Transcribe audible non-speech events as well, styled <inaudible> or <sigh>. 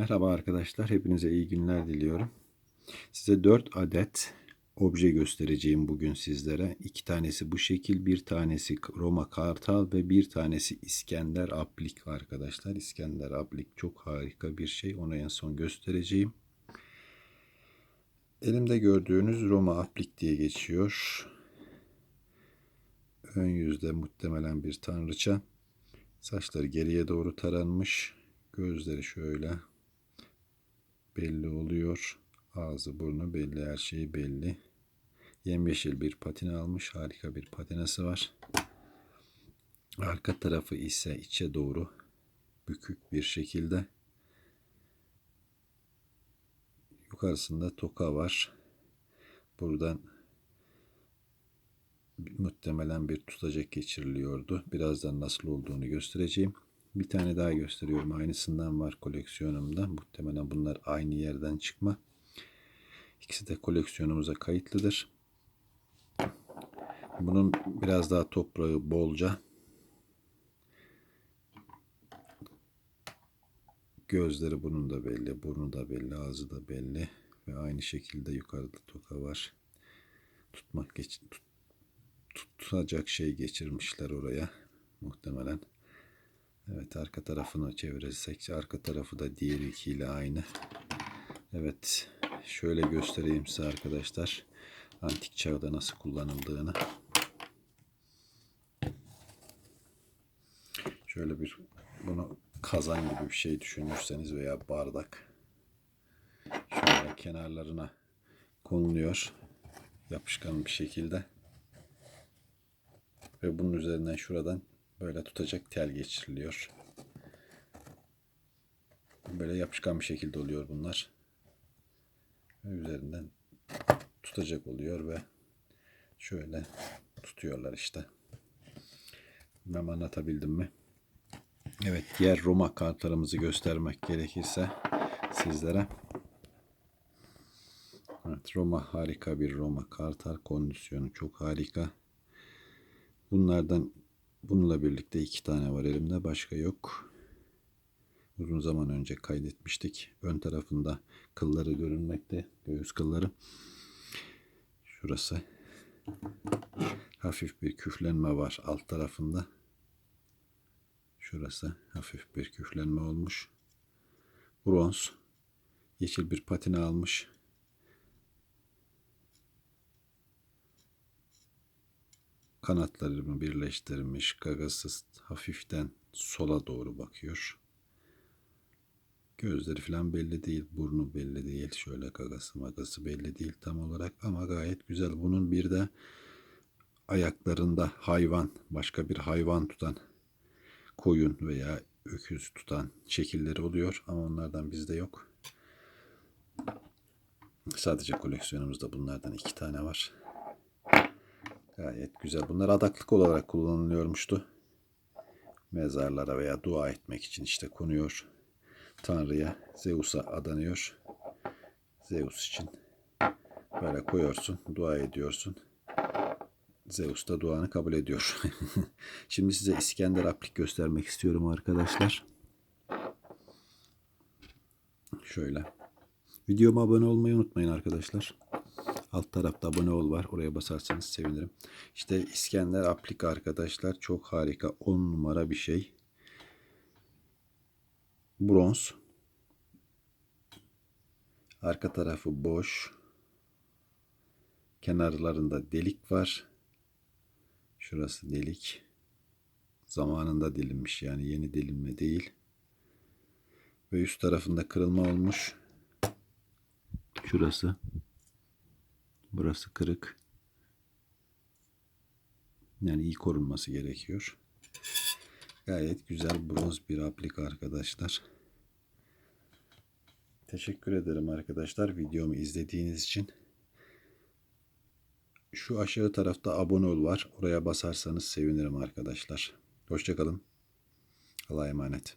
Merhaba arkadaşlar, hepinize iyi günler diliyorum. Size 4 adet obje göstereceğim bugün sizlere. İki tanesi bu şekil, bir tanesi Roma Kartal ve bir tanesi İskender Aplik arkadaşlar. İskender Aplik çok harika bir şey, onu en son göstereceğim. Elimde gördüğünüz Roma Aplik diye geçiyor. Ön yüzde muhtemelen bir tanrıça. Saçları geriye doğru taranmış. Gözleri şöyle belli oluyor. Ağzı burnu belli her şey belli. Yemyeşil bir patine almış. Harika bir patinası var. Arka tarafı ise içe doğru bükük bir şekilde. Yukarısında toka var. Buradan muhtemelen bir tutacak geçiriliyordu. Birazdan nasıl olduğunu göstereceğim. Bir tane daha gösteriyorum. Aynısından var koleksiyonumda. Muhtemelen bunlar aynı yerden çıkma. İkisi de koleksiyonumuza kayıtlıdır. Bunun biraz daha toprağı bolca. Gözleri bunun da belli, burnu da belli, ağzı da belli ve aynı şekilde yukarıda toka var. Tutmak geç, tut, tutacak şey geçirmişler oraya muhtemelen. Evet arka tarafını çevirirsek arka tarafı da diğer ikiyle aynı. Evet şöyle göstereyim size arkadaşlar. Antik çağda nasıl kullanıldığını. Şöyle bir bunu kazan gibi bir şey düşünürseniz veya bardak. Şöyle kenarlarına konuluyor. Yapışkan bir şekilde. Ve bunun üzerinden şuradan böyle tutacak tel geçiriliyor. Böyle yapışkan bir şekilde oluyor bunlar. Ve üzerinden tutacak oluyor ve şöyle tutuyorlar işte. Bilmem anlatabildim mi? Evet diğer Roma kartlarımızı göstermek gerekirse sizlere. Evet Roma harika bir Roma kartal kondisyonu çok harika. Bunlardan bununla birlikte iki tane var elimde başka yok. Uzun zaman önce kaydetmiştik. Ön tarafında kılları görünmekte. Göğüs kılları. Şurası. Hafif bir küflenme var alt tarafında. Şurası hafif bir küflenme olmuş. Bronz. Yeşil bir patina almış. Kanatlarını birleştirmiş. Gagası hafiften sola doğru bakıyor. Gözleri falan belli değil. Burnu belli değil. Şöyle gagası magası belli değil tam olarak. Ama gayet güzel. Bunun bir de ayaklarında hayvan, başka bir hayvan tutan koyun veya öküz tutan şekilleri oluyor. Ama onlardan bizde yok. Sadece koleksiyonumuzda bunlardan iki tane var. Gayet güzel. Bunlar adaklık olarak kullanılıyormuştu. Mezarlara veya dua etmek için işte konuyor. Tanrı'ya, Zeus'a adanıyor. Zeus için böyle koyuyorsun, dua ediyorsun. Zeus da duanı kabul ediyor. <laughs> Şimdi size İskender aplik göstermek istiyorum arkadaşlar. Şöyle. Videoma abone olmayı unutmayın arkadaşlar. Alt tarafta abone ol var. Oraya basarsanız sevinirim. İşte İskender aplik arkadaşlar. Çok harika. 10 numara bir şey. Bronz. Arka tarafı boş. Kenarlarında delik var. Şurası delik. Zamanında delinmiş yani yeni delinme değil. Ve üst tarafında kırılma olmuş. Şurası. Burası kırık. Yani iyi korunması gerekiyor. Gayet güzel bronz bir aplik arkadaşlar. Teşekkür ederim arkadaşlar videomu izlediğiniz için. Şu aşağı tarafta abone ol var. Oraya basarsanız sevinirim arkadaşlar. Hoşçakalın. Allah'a emanet.